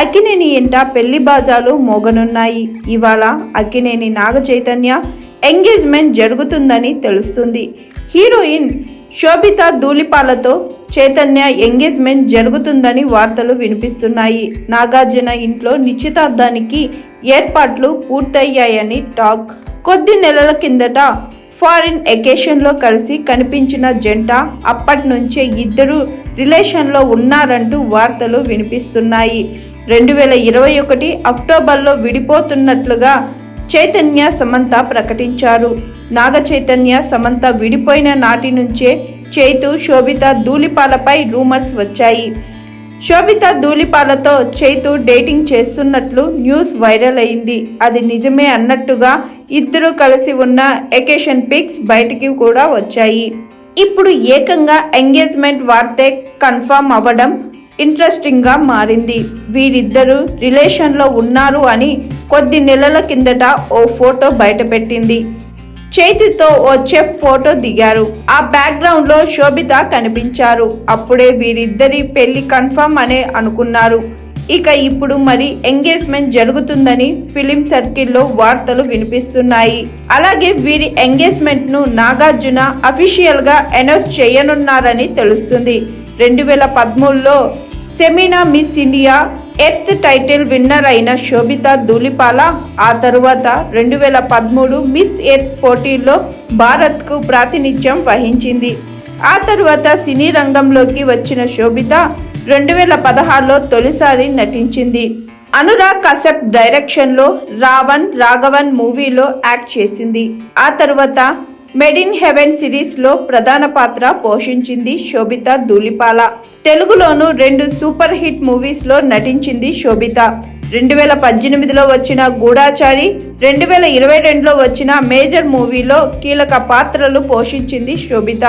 అక్కినేని ఇంట పెళ్ళి బాజాలు మోగనున్నాయి. ఇవాళ అక్కినేని నాగ చైతన్య ఎంగేజ్మెంట్ జరుగుతుందని తెలుస్తుంది. హీరోయిన్ శోభిత ధూళిపాలతో చైతన్య ఎంగేజ్మెంట్ జరుగుతుందని వార్తలు వినిపిస్తున్నాయి. నాగార్జున ఇంట్లో నిశ్చితార్థానికి ఏర్పాట్లు పూర్తయ్యాయని టాక్. కొద్ది నెలల కిందట ఫారిన్ ఎకేషన్లో కలిసి కనిపించిన జంట అప్పటి నుంచే ఇద్దరు రిలేషన్లో ఉన్నారంటూ వార్తలు వినిపిస్తున్నాయి. రెండు వేల ఇరవై ఒకటి అక్టోబర్లో విడిపోతున్నట్లుగా చైతన్య సమంత ప్రకటించారు. నాగ చైతన్య సమంత విడిపోయిన నాటి నుంచే చైతు శోభిత ధూళిపాలపై రూమర్స్ వచ్చాయి. శోభిత ధూళిపాలతో చైతు డేటింగ్ చేస్తున్నట్లు న్యూస్ వైరల్ అయింది. అది నిజమే అన్నట్టుగా ఇద్దరు కలిసి ఉన్న ఎకేషన్ పిక్స్ బయటికి కూడా వచ్చాయి. ఇప్పుడు ఏకంగా ఎంగేజ్మెంట్ వార్తే కన్ఫామ్ అవ్వడం ఇంట్రెస్టింగ్గా మారింది. వీరిద్దరూ రిలేషన్లో ఉన్నారు అని కొద్ది నెలల కిందట ఓ ఫోటో బయటపెట్టింది. చేతితో ఓ చెఫ్ ఫోటో దిగారు. ఆ బ్యాక్గ్రౌండ్లో శోభిత కనిపించారు. అప్పుడే వీరిద్దరి పెళ్ళి కన్ఫర్మ్ అనే అనుకున్నారు. ఇక ఇప్పుడు మరి ఎంగేజ్మెంట్ జరుగుతుందని ఫిలిం సర్కిల్లో వార్తలు వినిపిస్తున్నాయి. అలాగే వీరి ఎంగేజ్మెంట్ను నాగార్జున అఫీషియల్గా అనౌన్స్ చేయనున్నారని తెలుస్తుంది. రెండు వేల పదమూడులో సెమీనా Miss India Earth title winner అయిన శోభిత ధూలిపాల ఆ తరువాత రెండు వేల పదమూడు మిస్ ఎర్త్ పోటీల్లో భారత్కు ప్రాతినిధ్యం వహించింది. ఆ తరువాత సినీ రంగంలోకి వచ్చిన శోభిత రెండు వేల పదహారులో తొలిసారి నటించింది. అనురాగ్ కశ్యప్ డైరెక్షన్లో రావణ్ రాఘవన్ మూవీలో యాక్ట్ చేసింది. ఆ తరువాత మెడ్ ఇన్ హెవెన్ సిరీస్లో ప్రధాన పాత్ర పోషించింది శోభిత ధూళిపాల. తెలుగులోను రెండు సూపర్ హిట్ మూవీస్లో నటించింది శోభిత. రెండు వేల పద్దెనిమిదిలో వచ్చిన గూఢాచారి రెండు వేల ఇరవై రెండులో వచ్చిన మేజర్ మూవీలో కీలక పాత్రలు పోషించింది శోభిత.